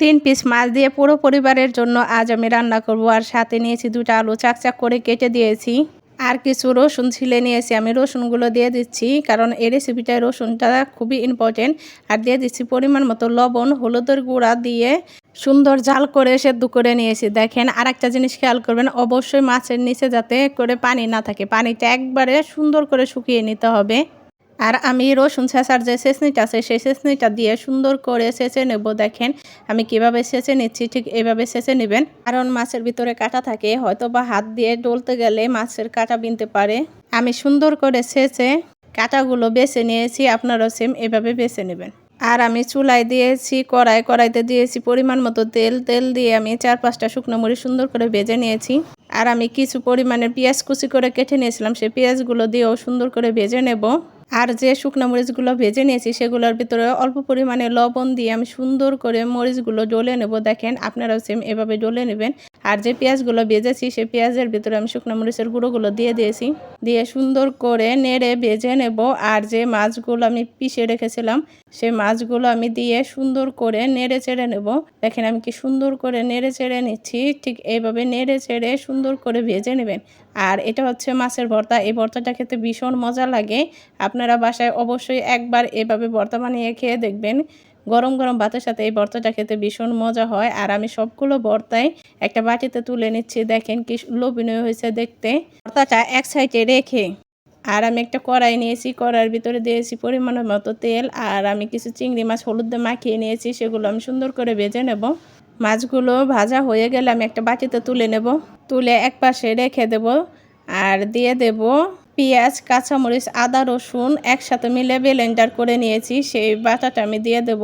তিন পিস মাছ দিয়ে পুরো পরিবারের জন্য আজ আমি রান্না করব আর সাথে নিয়েছি দুটো আলু চাকচাক করে কেটে দিয়েছি। আর কিছু রসুন ছিলে নিয়েছি, আমি রসুনগুলো দিয়ে দিচ্ছি, কারণ এই রেসিপিটায় রসুনটা খুবই ইম্পর্টেন্ট আর দিয়ে দিচ্ছি পরিমাণ মতো লবণ, হলুদের গুঁড়া দিয়ে সুন্দর জাল করে সেদ্ধ করে নিয়েছি। দেখেন আর একটা জিনিস খেয়াল করবেন, অবশ্যই মাছের নিচে যাতে করে পানি না থাকে, পানিটা একবারে সুন্দর করে শুকিয়ে নিতে হবে। আর আমি রসুন ছেঁচার যে সেচনিটা আছে, সেই সেচনিটা দিয়ে সুন্দর করে সেচে নেব। দেখেন, আমি কীভাবে সেচে নিচ্ছি, ঠিক এইভাবে সেচে নেবেন। কারণ মাছের ভিতরে কাটা থাকে হয়তো বা হাত দিয়ে ডলতে গেলে মাছের কাটা বিনতে পারে। আমি সুন্দর করে সেচে কাটাগুলো বেছে নিয়েছি, আপনারাও সেম এভাবে বেছে নেবেন। আর আমি চুলায় দিয়েছি কড়াই কড়াইতে দিয়েছি পরিমাণ মতো তেল। তেল দিয়ে আমি চার পাঁচটা শুকনো মরিচ সুন্দর করে ভেজে নিয়েছি। আর আমি কিছু পরিমাণের পেঁয়াজ কুচি করে কেটে নিয়েছিলাম, সেই পেঁয়াজগুলো দিয়েও সুন্দর করে ভেজে নেব। আর যে শুকনো মরিচগুলো ভেজে নিয়েছি, সেগুলোর ভিতরে অল্প পরিমাণে লবণ দিয়ে আমি সুন্দর করে মরিচগুলো ডলে নেব। দেখেন, আপনারাও সেম এভাবে ডলে নেবেন। আর যে পেঁয়াজগুলো ভেজেছি, সেই পেঁয়াজের ভিতরে আমি শুকনো মরিচের গুঁড়োগুলো দিয়ে দিয়েছি। দিয়ে সুন্দর করে নেড়ে ভেজে নেব। আর যে মাছগুলো আমি পিষে রেখেছিলাম, সেই মাছগুলো আমি দিয়ে সুন্দর করে নেড়ে চেড়ে নেব। দেখেন আমি কি সুন্দর করে নেড়ে চেড়ে নিচ্ছি। ঠিক এইভাবে নেড়ে চেড়ে সুন্দর করে ভেজে নেবেন। আর এটা হচ্ছে মাছের ভর্তা। এই ভর্তাটা খেতে ভীষণ মজা লাগে। আপনারা বাসায় অবশ্যই একবার এভাবে ভর্তা বানিয়ে খেয়ে দেখবেন। গরম গরম ভাতের সাথে এই ভর্তাটা খেতে ভীষণ মজা হয়। আর আমি সবগুলো ভর্তাই একটা বাটিতে তুলে নিচ্ছি। দেখেন কি লোভনীয় হয়েছে দেখতে। ভর্তাটা এক সাইডে রেখে আর আমি একটা কড়াই নিয়েছি। কড়াইয়ের ভিতরে দিয়েছি পরিমাণের মতো তেল আর আমি কিছু চিংড়ি মাছ হলুদ দিয়ে মাখিয়ে নিয়েছি। সেগুলো আমি সুন্দর করে ভেজে নেব। মাছগুলো ভাজা হয়ে গেলে আমি একটা বাটিতে তুলে নেব। তুলে এক পাশে রেখে দেব আর দিয়ে দেব পেঁয়াজ, কাঁচামরিচ, আদা, রসুন একসাথে মিলে ব্লেন্ডার করে নিয়েছি। সেই বাটাটা আমি দিয়ে দেব।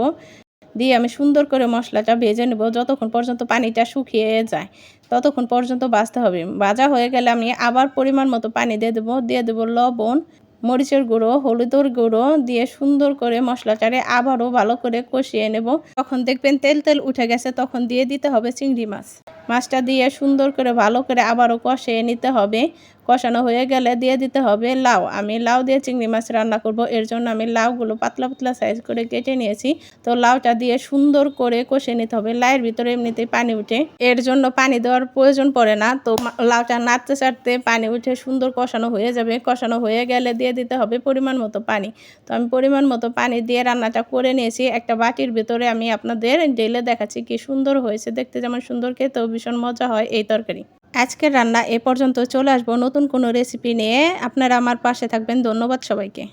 দিয়ে আমি সুন্দর করে মশলাটা ভেজে নেব। যতক্ষণ পর্যন্ত পানিটা শুকিয়ে যায়, ততক্ষণ পর্যন্ত বাঁচতে হবে। ভাজা হয়ে গেলে আমি আবার পরিমাণ মতো পানি দিয়ে দেবো। দিয়ে দেবো লবণ, মরিচের গুঁড়ো, হলুদের গুঁড়ো দিয়ে সুন্দর করে মশলাটারে আবারও ভালো করে কষিয়ে নেব। তখন দেখবেন তেল তেল উঠে গেছে, তখন দিয়ে দিতে হবে চিংড়ি মাছ। মাছটা দিয়ে সুন্দর করে ভালো করে আবারও কষিয়ে নিতে হবে। কষানো হয়ে গেলে দিয়ে দিতে হবে লাউ। আমি লাউ দিয়ে চিংড়ি মাছ রান্না করব। এর জন্য আমি লাউগুলো পাতলা পাতলা সাইজ করে কেটে নিয়েছি। তো লাউটা দিয়ে সুন্দর করে কষে নিতে হবে। লাউয়ের ভিতরে এমনিতেই পানি উঠে। এর জন্য পানি দেওয়ার প্রয়োজন পড়ে না। তো লাউটা নাড়তে চাড়তে পানি উঠে সুন্দর কষানো হয়ে যাবে। কষানো হয়ে গেলে দিয়ে দিতে হবে পরিমাণ মতো পানি। তো আমি পরিমাণ মতো পানি দিয়ে রান্নাটা করে নিয়েছি। একটা বাটির ভিতরে আমি আপনাদের ডেলে দেখাচ্ছি কি সুন্দর হয়েছে। দেখতে যেমন সুন্দর, খেতেও ভীষণ মজা হয় এই তরকারি। আজকের রান্না এ পর্যন্ত চলে আসব। নতুন কোনো রেসিপি নিয়ে আপনারা আমার পাশে থাকবেন। ধন্যবাদ সবাইকে।